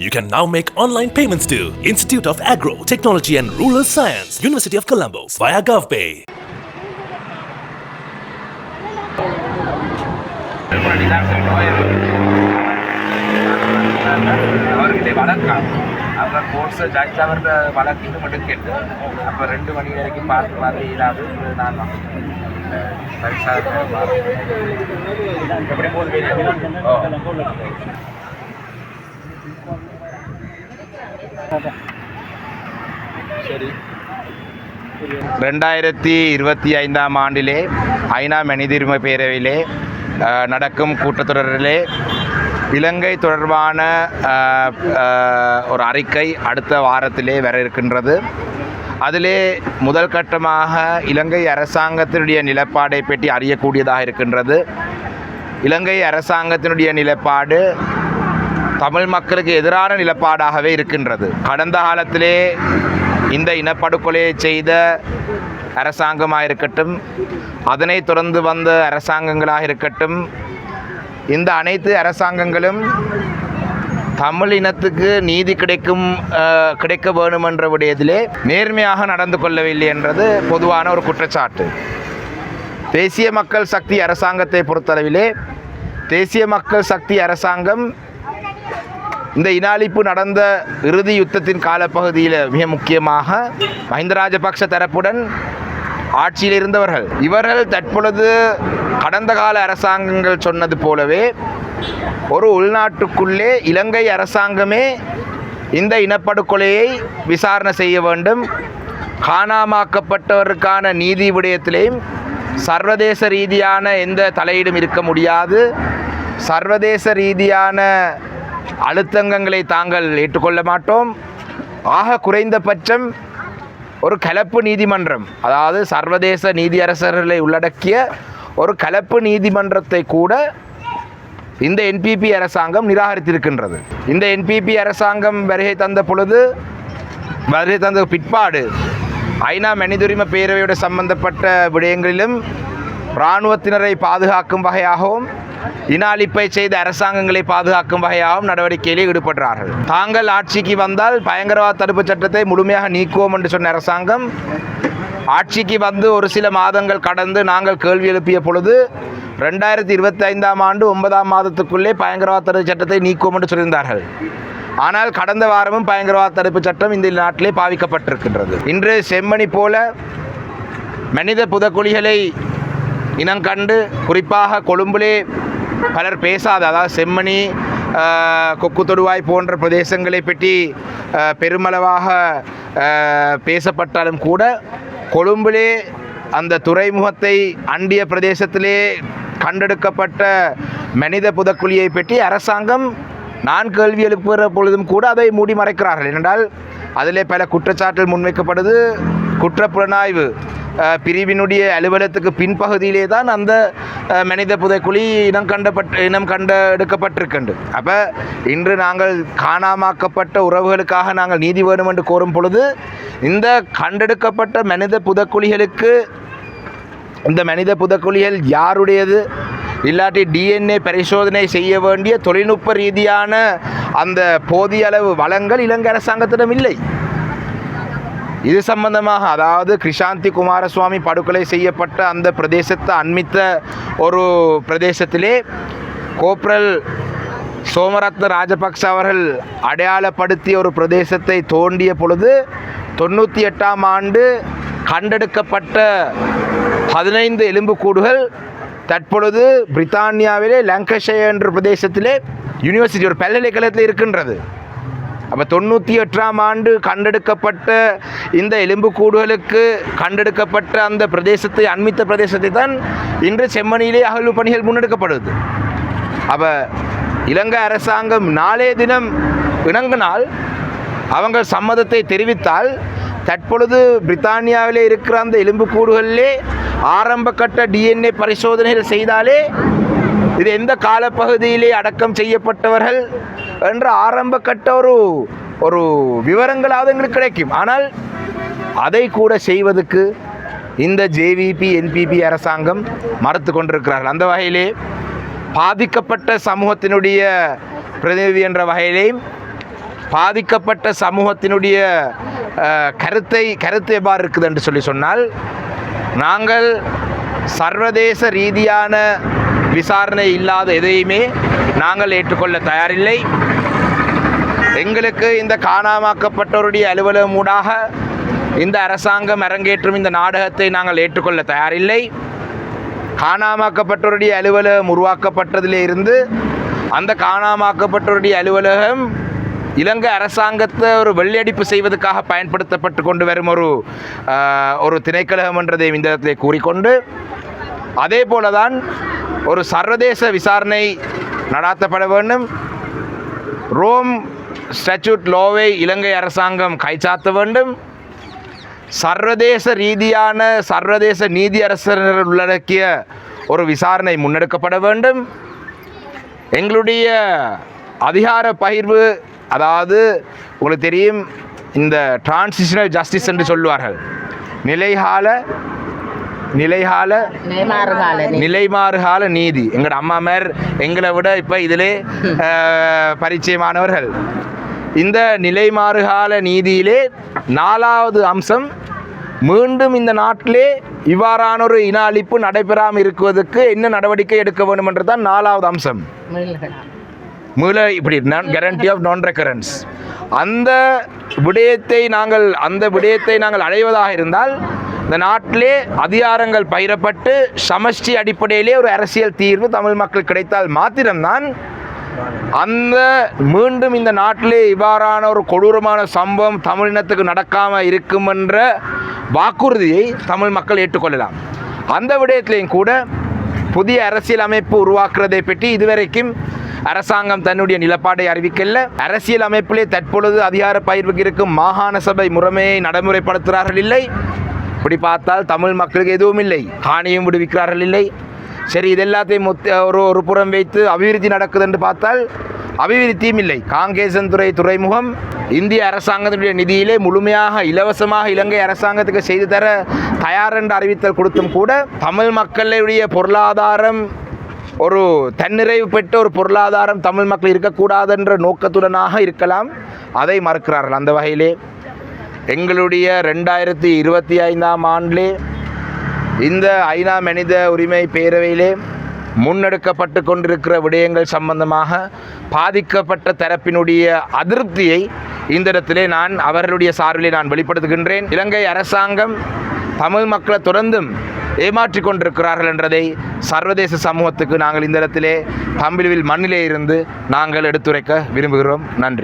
You can now make online payments to Institute of Agro, Technology and Rural Science, University of Colombo via GovPay. அவர்கிட்ட வழக்கம் அவங்க கோர்ஸை judge அவர்கிட்ட வழக்கு மட்டும் கேட்டு அப்போ ரெண்டு மணி வரைக்கும் பார்த்து பார்த்து இல்லாது நான் பரிசா எப்படி போகுது சரி. ரெண்டாயிரத்தி இருபத்தி ஐந்தாம் ஆண்டிலே ஐநா மனிதரிமை பேரவையிலே நடக்கும் கூட்டத்தொடரிலே இலங்கை தொடர்பான ஒரு அறிக்கை அடுத்த வாரத்திலே வர இருக்கின்றது. அதிலே முதல் கட்டமாக இலங்கை அரசாங்கத்தினுடைய நிலப்பாடை பற்றி அறியக்கூடியதாக இருக்கின்றது. இலங்கை அரசாங்கத்தினுடைய நிலப்பாடு தமிழ் மக்களுக்கு எதிரான நிலப்பாடாகவே இருக்கின்றது. கடந்த காலத்திலே இந்த இனப்படுகொலையை செய்த அரசாங்கமாக இருக்கட்டும் அதனை தொடர்ந்து வந்த அரசாங்கங்களாக இருக்கட்டும் இந்த அனைத்து அரசாங்கங்களும் தமிழ் இனத்துக்கு நீதி கிடைக்கும் கிடைக்க வேணும் என்ற விடயத்திலே நேர்மையாக நடந்து கொள்ளவில்லை என்றது பொதுவான ஒரு குற்றச்சாட்டு. தேசிய மக்கள் சக்தி அரசாங்கத்தை பொறுத்தளவிலே தேசிய மக்கள் சக்தி அரசாங்கம் இந்த இனாலிப்பு நடந்த இறுதி யுத்தத்தின் காலப்பகுதியில் மிக முக்கியமாக மஹிந்த ராஜபக்ஷ தரப்புடன் ஆட்சியில் இருந்தவர்கள். இவர்கள் தற்பொழுது கடந்த கால அரசாங்கங்கள் சொன்னது போலவே ஒரு உள்நாட்டுக்குள்ளே இலங்கை அரசாங்கமே இந்த இனப்படுகொலையை விசாரணை செய்ய வேண்டும். காணாமாக்கப்பட்டவருக்கான நீதி விடயத்திலேயும் சர்வதேச ரீதியான எந்த தலையீடும் இருக்க முடியாது. சர்வதேச ரீதியான அழுத்தங்களை தாங்கள் ஏற்றுக்கொள்ள மாட்டோம். ஆக குறைந்தபட்சம் ஒரு கலப்பு நீதிமன்றம் அதாவது சர்வதேச நீதியரசர்களை உள்ளடக்கிய ஒரு கலப்பு நீதிமன்றத்தை கூட இந்த என்பிபி அரசாங்கம் நிராகரித்திருக்கின்றது. இந்த என்பிபி அரசாங்கம் வருகை தந்த பொழுது வருகை தந்த பிற்பாடு ஐநா மனிதுரிமை பேரவையோடு சம்பந்தப்பட்ட விடயங்களிலும் இராணுவத்தினரை பாதுகாக்கும் வகையாகவும் இன அழிப்பை செய்த அரசாங்கங்களை பாதுகாக்கும் வகையாகவும் நடவடிக்கையில் ஈடுபடுறார்கள் தாங்கள் ஆட்சிக்கு வந்தால் பயங்கரவாத தடுப்பு சட்டத்தை முழுமையாக நீக்குவோம் என்று சொன்ன அரசாங்கம் ஆட்சிக்கு வந்து ஒரு சில மாதங்கள் கடந்து நாங்கள் கேள்வி எழுப்பிய பொழுது ரெண்டாயிரத்தி இருபத்தி ஐந்தாம் ஆண்டு ஒன்பதாம் மாதத்துக்குள்ளே பயங்கரவாத தடுப்பு சட்டத்தை நீக்குவோம் என்று சொல்லியிருந்தார்கள். ஆனால் கடந்த வாரமும் பயங்கரவாத தடுப்பு சட்டம் இந்த நாட்டிலே பாவிக்கப்பட்டிருக்கின்றது. இன்று செம்மணி போல மனித புதக்குழிகளை இனங்கண்டு குறிப்பாக கொழும்பிலே பலர் பேசாத அதாவது செம்மணி கொக்கு தொடுவாய் போன்ற பிரதேசங்களை பற்றி பெருமளவாக பேசப்பட்டாலும் கூட கொழும்பிலே அந்த துறைமுகத்தை அண்டிய பிரதேசத்திலே கண்டெடுக்கப்பட்ட மனித புதக்குழியை பற்றி அரசாங்கம் நான் கேள்வி எழுப்புகிற பொழுதும் கூட அதை மூடி மறைக்கிறார்கள். ஏனென்றால் அதிலே பல குற்றச்சாட்டுகள் முன்வைக்கப்படுது. குற்றப்புலனாய்வு பிரிவினுடைய அலுவலகத்துக்கு பின்பகுதியிலே தான் அந்த மனித புதைக்குழி இனம் கண்டப்பட்டு இனம் கண்டெடுக்கப்பட்டிருக்கின்று அப்போ இன்று நாங்கள் காணாமாக்கப்பட்ட உறவுகளுக்காக நாங்கள் நீதி வேணும் என்று கோரும் பொழுது இந்த கண்டெடுக்கப்பட்ட மனித புதைக்குழிகளுக்கு இந்த மனித புதக்குழிகள் யாருடையது? இல்லாட்டி டிஎன்ஏ பரிசோதனை செய்ய வேண்டிய தொழில்நுட்ப ரீதியான அந்த போதிய அளவு வளங்கள் இலங்கை அரசாங்கத்திடம் இல்லை. இது சம்பந்தமாக அதாவது கிருஷாந்தி குமாரசுவாமி படுகொலை செய்யப்பட்ட அந்த பிரதேசத்தை அண்மித்த ஒரு பிரதேசத்திலே கோப்ரல் சோமரத்ன ராஜபக்ச அவர்கள் அடையாளப்படுத்திய ஒரு பிரதேசத்தை தோண்டிய பொழுது தொண்ணூற்றி எட்டாம் ஆண்டு கண்டெடுக்கப்பட்ட பதினைந்து எலும்புக்கூடுகள் தற்பொழுது பிரித்தானியாவிலே லங்கஷே என்ற பிரதேசத்திலே யூனிவர்சிட்டி ஒரு பல்கலைக்கழகத்தில் இருக்கின்றது. அப்போ தொண்ணூற்றி எட்டாம் ஆண்டு கண்டெடுக்கப்பட்ட இந்த எலும்புக்கூடுகளுக்கு கண்டெடுக்கப்பட்ட அந்த பிரதேசத்தை அண்மித்த பிரதேசத்தை தான் இன்று செம்மணியிலே அகழ்வு பணிகள் முன்னெடுக்கப்படுது. அப்போ இலங்கை அரசாங்கம் நாளே தினம் இணங்கினால் அவங்க சம்மதத்தை தெரிவித்தால் தற்பொழுது பிரித்தானியாவிலே இருக்கிற அந்த எலும்புக்கூடுகளிலே ஆரம்ப கட்ட டிஎன்ஏ பரிசோதனைகள் செய்தாலே இது எந்த காலப்பகுதியிலே அடக்கம் செய்யப்பட்டவர்கள் என்ற ஆரம்ப கட்ட ஒரு ஒரு விவரங்களாவது எங்களுக்கு கிடைக்கும். ஆனால் அதை கூட செய்வதற்கு இந்த ஜேவிபி என்பிபி அரசாங்கம் மறுத்து கொண்டிருக்கிறார்கள். அந்த வகையிலே பாதிக்கப்பட்ட சமூகத்தினுடைய பிரதிநிதி என்ற வகையிலேயும் பாதிக்கப்பட்ட சமூகத்தினுடைய கருத்தை கருத்து எவ்வாறு இருக்குது என்று சொல்லி சொன்னால் நாங்கள் சர்வதேச ரீதியான விசாரணை இல்லாத எதையுமே நாங்கள் ஏற்றுக்கொள்ள தயாரில்லை. எங்களுக்கு இந்த காணாமாக்கப்பட்டோருடைய அலுவலகம் ஊடாக இந்த அரசாங்கம் அரங்கேற்றும் இந்த நாடகத்தை நாங்கள் ஏற்றுக்கொள்ள தயாரில்லை. காணாமாக்கப்பட்டோருடைய அலுவலகம் உருவாக்கப்பட்டதிலே இருந்து அந்த காணாமாக்கப்பட்டோருடைய அலுவலகம் இலங்கை அரசாங்கத்தை ஒரு வெள்ளையடிப்பு செய்வதற்காக பயன்படுத்தப்பட்டு கொண்டு வரும் ஒரு ஒரு திணைக்கழகம் என்றதை இந்த இடத்திலே கூறிக்கொண்டு அதே போல தான் ஒரு சர்வதேச விசாரணை நடாத்தப்பட வேண்டும். ரோம் ஸ்டாச்சூட் லோவை இலங்கை அரசாங்கம் கைச்சாத்த வேண்டும். சர்வதேச ரீதியான சர்வதேச நீதியரசர்கள் உள்ளடக்கிய ஒரு விசாரணை முன்னெடுக்கப்பட வேண்டும். எங்களுடைய அதிகார பகிர்வு அதாவது உங்களுக்கு தெரியும் இந்த டிரான்சிஷனல் ஜஸ்டிஸ் என்று சொல்லுவார்கள். நிலைகால நிலைகால நிலைமாறுகால நீதி. எங்களோட அம்மா மேர் எங்களை விட இப்போ இதிலே பரிச்சயமானவர்கள். இந்த நிலைமாறுகால நீதியிலே நாலாவது அம்சம் மீண்டும் இந்த நாட்டிலே இவ்வாறான ஒரு இன அழிப்பு நடைபெறாமல் இருக்குவதற்கு என்ன நடவடிக்கை எடுக்க வேண்டும் என்று தான் நாலாவது அம்சம். மீள இப்படி நான் கேரண்டி ஆஃப் நான் ரெக்கரன்ஸ் அந்த விடயத்தை நாங்கள் அந்த விடயத்தை நாங்கள் அடைவதாக இருந்தால் இந்த நாட்டிலே அதிகாரங்கள் பயிரப்பட்டு சமஷ்டி அடிப்படையிலே ஒரு அரசியல் தீர்வு தமிழ் மக்கள் கிடைத்தால் மாத்திரம்தான். அந்த மீண்டும் இந்த நாட்டிலே இவ்வாறான ஒரு கொடூரமான சம்பவம் தமிழினத்துக்கு நடக்காமல் இருக்கும் என்ற வாக்குறுதியை தமிழ் மக்கள் ஏற்றுக்கொள்ளலாம். அந்த விடயத்திலையும் கூட புதிய அரசியல் அமைப்பு உருவாக்குறதை பற்றி இதுவரைக்கும் அரசாங்கம் தன்னுடைய நிலப்பாட்டை அறிவிக்கல. அரசியல் அமைப்பிலே தற்பொழுது அதிகார பயிர்வுக்கு இருக்கும் மாகாண சபை முறைமையை நடைமுறைப்படுத்துகிறார்கள் இல்லை. அப்படி பார்த்தால் தமிழ் மக்களுக்கு எதுவும் இல்லை. காணியும் விடுவிக்கிறார்கள் இல்லை. சரி இது எல்லாத்தையும் மொத்த ஒரு ஒரு புறம் வைத்து அபிவிருத்தி நடக்குது என்று பார்த்தால் அபிவிருத்தியும் இல்லை. காங்கேசன்துறை துறைமுகம் இந்திய அரசாங்கத்தினுடைய நிதியிலே முழுமையாக இலவசமாக இலங்கை அரசாங்கத்துக்கு செய்து தர தயார் என்று அறிவித்தல் கொடுத்தும் கூட தமிழ் மக்களுடைய பொருளாதாரம் ஒரு தன்னிறைவு பெற்ற ஒரு பொருளாதாரம் தமிழ் மக்கள் இருக்கக்கூடாது என்ற நோக்கத்துடனாக இருக்கலாம். அதை மறுக்கிறார்கள் அந்த வகையிலே. எங்களுடைய ரெண்டாயிரத்தி இருபத்தி ஐந்தாம் ஆண்டிலே இந்த ஐநா மனித உரிமை பேரவையிலே முன்னெடுக்கப்பட்டு கொண்டிருக்கிற விடயங்கள் சம்பந்தமாக பாதிக்கப்பட்ட தரப்பினுடைய அதிருப்தியை இந்த இடத்திலே நான் அவர்களுடைய சார்பிலே நான் வெளிப்படுத்துகின்றேன். இலங்கை அரசாங்கம் தமிழ் மக்களை தொடர்ந்தும் ஏமாற்றி கொண்டிருக்கிறார்கள் என்றதை சர்வதேச சமூகத்துக்கு நாங்கள் இந்த இடத்திலே தமிழில் மண்ணிலே இருந்து நாங்கள் எடுத்துரைக்க விரும்புகிறோம். நன்றி.